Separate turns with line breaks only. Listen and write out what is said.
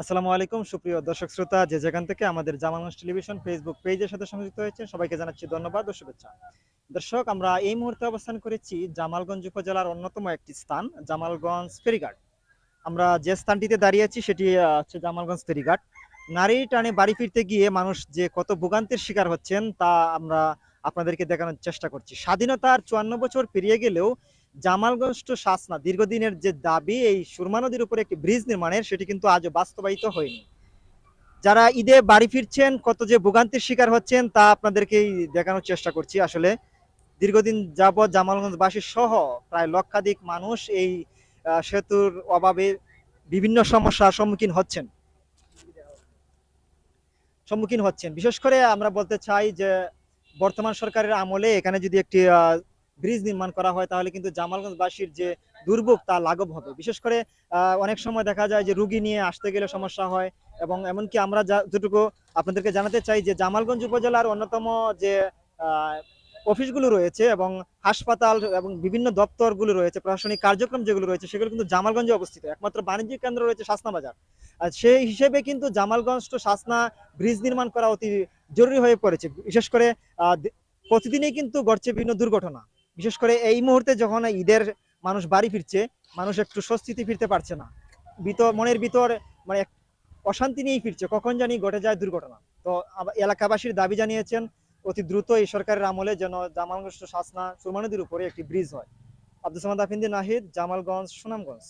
আসসালামু আলাইকুম, সুপ্রিয় দর্শক শ্রোতা। যে যেখান থেকে আমাদের জামালগঞ্জ টেলিভিশন ফেসবুক পেজের সাথে সংযুক্ত হয়েছে সবাইকে জানাচ্ছি ধন্যবাদ ও শুভেচ্ছা। দর্শক, আমরা এই মুহূর্তে অবস্থান করেছি জামালগঞ্জ উপজেলার অন্যতম একটি স্থান, জামালগঞ্জ ফেরিঘাট। আমরা যে স্থানটিতে দাঁড়িয়ে আছি, সেটি হচ্ছে জামালগঞ্জ ফেরিঘাট। নারী টানে বাড়ি ফিরতে গিয়ে মানুষ যে কত ভোগান্তির শিকার হচ্ছেন, তা আমরা আপনাদেরকে দেখানোর চেষ্টা করছি। স্বাধীনতার চুয়ান্ন বছর পেরিয়ে গেলেও জামালগঞ্জ টু শাসনা দীর্ঘদিনের যে দাবি, এই সুরমা নদীর উপরে একটি ব্রিজ নির্মাণের, সেটি কিন্তু আজও বাস্তবায়িত হয়নি। যারা ঈদে বাড়ি ফিরছেন, কত যে ভোগান্তির শিকার হচ্ছেন, তা আপনাদেরকেই দেখানোর চেষ্টা করছি। আসলে দীর্ঘদিন যাবৎ জামালগঞ্জবাসী সহ প্রায় লক্ষাধিক মানুষ এই সেতুর অভাবে বিভিন্ন সমস্যার সম্মুখীন হচ্ছেন। সম্মুখীন হচ্ছেন। বিশেষ করে আমরা বলতে চাই যে, বর্তমান সরকারের আমলে এখানে যদি একটি ব্রিজ নির্মাণ করা হয়, তাহলে কিন্তু জামালগঞ্জবাসীর যে দুর্ভোগ তা লাঘব হবে। বিশেষ করে অনেক সময় দেখা যায় যে রুগী নিয়ে আসতে গেলে সমস্যা হয় এবং এমনকি আমরা যা- যতটুকু আপনাদেরকে জানাতে চাই যে জামালগঞ্জ উপজেলার অন্যতম যে অফিসগুলো রয়েছে এবং হাসপাতাল এবং বিভিন্ন দপ্তরগুলো রয়েছে, প্রশাসনিক কার্যক্রম যেগুলো রয়েছে, সেগুলো কিন্তু জামালগঞ্জে অবস্থিত। একমাত্র বাণিজ্যিক কেন্দ্র রয়েছে শাসনা বাজার। আর সেই হিসেবে কিন্তু জামালগঞ্জ টু শাসনা ব্রিজ নির্মাণ করা অতি জরুরি হয়ে পড়েছে। বিশেষ করে প্রতিদিনই কিন্তু ঘটছে বিভিন্ন দুর্ঘটনা। বিশেষ করে এই মুহূর্তে যখন ঈদের মানুষ বাড়ি ফিরছে, মানুষ একটু স্বস্তিতে ফিরতে পারছে না। ভিতর, মনের ভিতর মানে অশান্তি নিয়েই ফিরছে, কখন জানি ঘটে যায় দুর্ঘটনা। তো এলাকাবাসীর দাবি জানিয়েছেন, অতি দ্রুত এই সরকারের আমলে যেন জামালগঞ্জ শাসনা সুমানদের উপরে একটি ব্রিজ হয়। আব্দুল সামাদ আফিন্দি নাহিদ, জামালগঞ্জ, সুনামগঞ্জ।